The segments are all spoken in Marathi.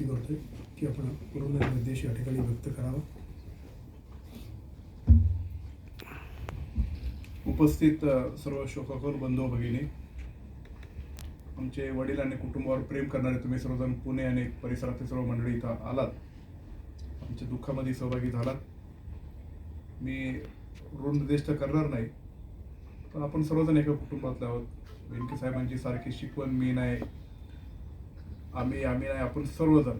विनंती करतोय की आपण पूर्ण निर्देश या ठिकाणी व्यक्त करावा. उपस्थित सर्व शोकाकुर बंधू भगिनी आमचे वडील आणि कुटुंबावर प्रेम करणारे तुम्ही सर्वजण पुणे आणि परिसरातील सर्व मंडळी इथं आलात. आमच्या दुःखामध्ये सहभागी झालात. मी ऋण निर्देश तर करणार नाही पण आपण सर्वजण एका कुटुंबातले आहोत. वेंके साहेबांची सारखी शिकवण मी नाही. आम्ही आम्ही नाही आपण सर्वजण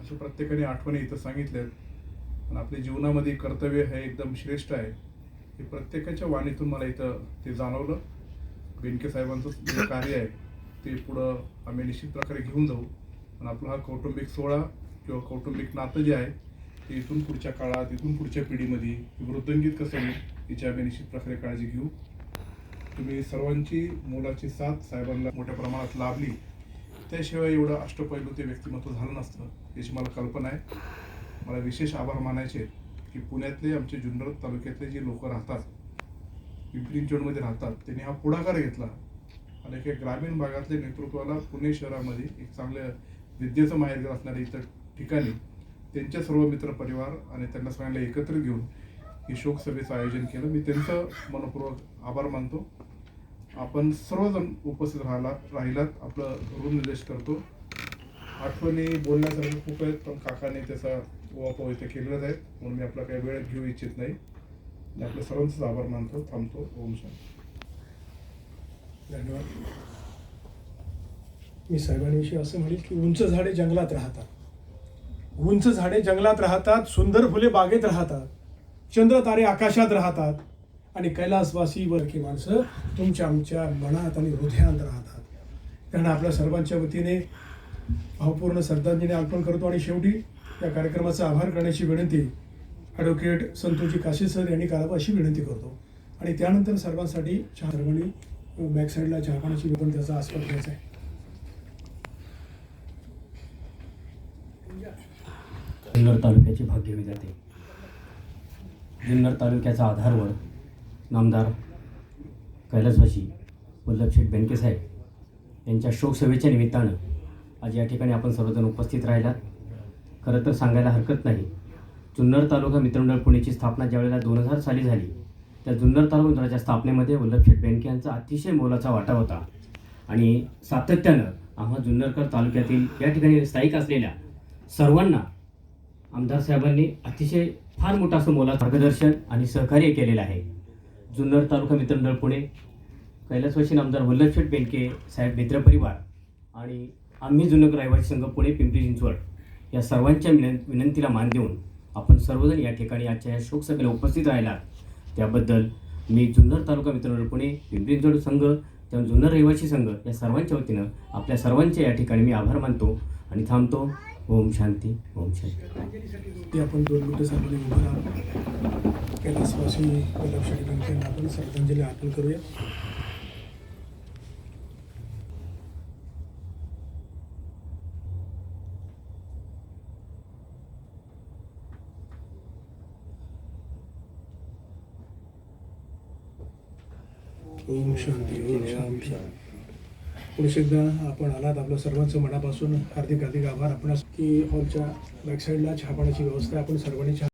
अशा प्रत्येकाने आठवणी इथं सांगितल्यात. पण आपल्या जीवनामध्ये कर्तव्य हे एकदम श्रेष्ठ आहे. हे प्रत्येकाच्या वाणीतून मला इथं ते जाणवलं. बेनके साहेबांचं जे कार्य आहे ते पुढं आम्ही निश्चित प्रकारे घेऊन जाऊ. आणि आपला हा कौटुंबिक सोहळा किंवा कौटुंबिक नातं जे आहे ते इथून पुढच्या काळात इथून पुढच्या पिढीमध्ये वृद्धंगित कसं होईल याची आम्ही निश्चित प्रकारे काळजी घेऊ. तुम्ही सर्वांची मोलाची साथ साहेबांना मोठ्या प्रमाणात लाभली. त्याशिवाय एवढं अष्टपैलू ते व्यक्तिमत्व झालं नसतं याची मला कल्पना आहे. मला विशेष आभार मानायचे की पुण्यातले आमचे जुन्नर तालुक्यातले जे लोक राहतात पिंपरी चिंचवडमध्ये राहतात त्यांनी हा पुढाकार घेतला. आणि एका ग्रामीण भागातल्या नेतृत्वाला पुणे शहरामध्ये एक चांगल्या विद्येचं माहेरघर असणाऱ्या इतर ठिकाणी त्यांच्या सर्व मित्र परिवार आणि त्यांना सगळ्यांना एकत्र घेऊन हे शोकसभेचं आयोजन केलं. मी त्यांचं मनपूर्वक आभार मानतो. आपण सर्वजण उपस्थित राहिला राहिलात. आपलं ऋण निर्देश करतो. आठवणी बोलण्यासारखं खूप आहेत पण काकाने त्याचा ओवापोह इथे केलेलाच आहे. म्हणून मी आपला काही वेळ घेऊ इच्छित नाही. मी आपल्या सर्वांचाच आभार मानतो थांबतो. ओम शांत. धन्यवाद. मी साहेबांविषयी असं म्हणेल की उंच झाडे जंगलात राहतात. उंच झाडे जंगलात राहतात सुंदर फुले बागेत राहतात. चंद्र तारे आकाशात राहतात. आणि कैलासवासी वर्गी माणसं तुमच्या आमच्या मनात आणि हृदयात राहतात. त्यांना आपल्या सर्वांच्या वतीने भावपूर्ण श्रद्धांजली अर्पण करतो आणि शेवटी या कार्यक्रमाचा आभार करण्याची विनंती ॲडव्होकेट संतोषजी काशी सर यांनी करावं अशी विनंती करतो. आणि त्यानंतर सर्वांसाठी चहा सर्वांनी बॅक साईडला पण त्याचा आस्वाद घ्यायचा आहे. जुन्नर तालुक्याची भाग्यवी जाते जुन्नर तालुक्याचा आधारवर नामदार कैलासवासी वल्लभशेठ बेनके साहेब यांच्या शोकसभेच्या निमित्तानं आज या ठिकाणी आपण सर्वजण उपस्थित राहिलात. खरं तर सांगायला हरकत नाही. जुन्नर तालुका मित्रमंडळ पुणेची स्थापना ज्यावेळेला दोन हजार साली झाली त्या जुन्नर तालुका मित्राच्या स्थापनेमध्ये वल्लभशेठ बेनके यांचा अतिशय मोलाचा वाटा होता. आणि सातत्यानं आम्हा जुन्नरकर तालुक्यातील या ठिकाणी स्थायिक असलेल्या सर्वांना आमदार साहेबांनी अतिशय फार मोठं असं मोलाचं मार्गदर्शन आणि सहकार्य केलेलं आहे. जुन्नर तालुका मित्रमंडळ पुणे कैलासवासीन आमदार वल्लभशेठ बेंडके साहेब मित्र परिवार आणि आम्ही जुन्नर रहिवासी संघ पुणे पिंपरी चिंचवड या सर्वांच्या विनं विनंतीला मान देऊन आपण सर्वजण या ठिकाणी आजच्या या शोकसभेला उपस्थित राहिला त्याबद्दल मी जुन्नर तालुका मित्रमंडळ पुणे पिंपरी चिंचवड संघ त्या जुन्नर रहिवासी संघ या सर्वांच्या वतीनं आपल्या सर्वांचे या ठिकाणी मी आभार मानतो आणि थांबतो. ओम शांती ओम शांती. ते आपण दोन मिनटं सर्वांनी उभं राहू. देशवासी वल्लभशाही बँकेला आपण श्रद्धांजली अर्पण करूया. ओम शांती ओम शांती. पुढे एकदा आपण आलात आपलं सर्वांचं मनापासून हार्दिक हार्दिक आभार. आपण की हॉलच्या बॅकसाईडला छापण्याची व्यवस्था आपण सर्वांनी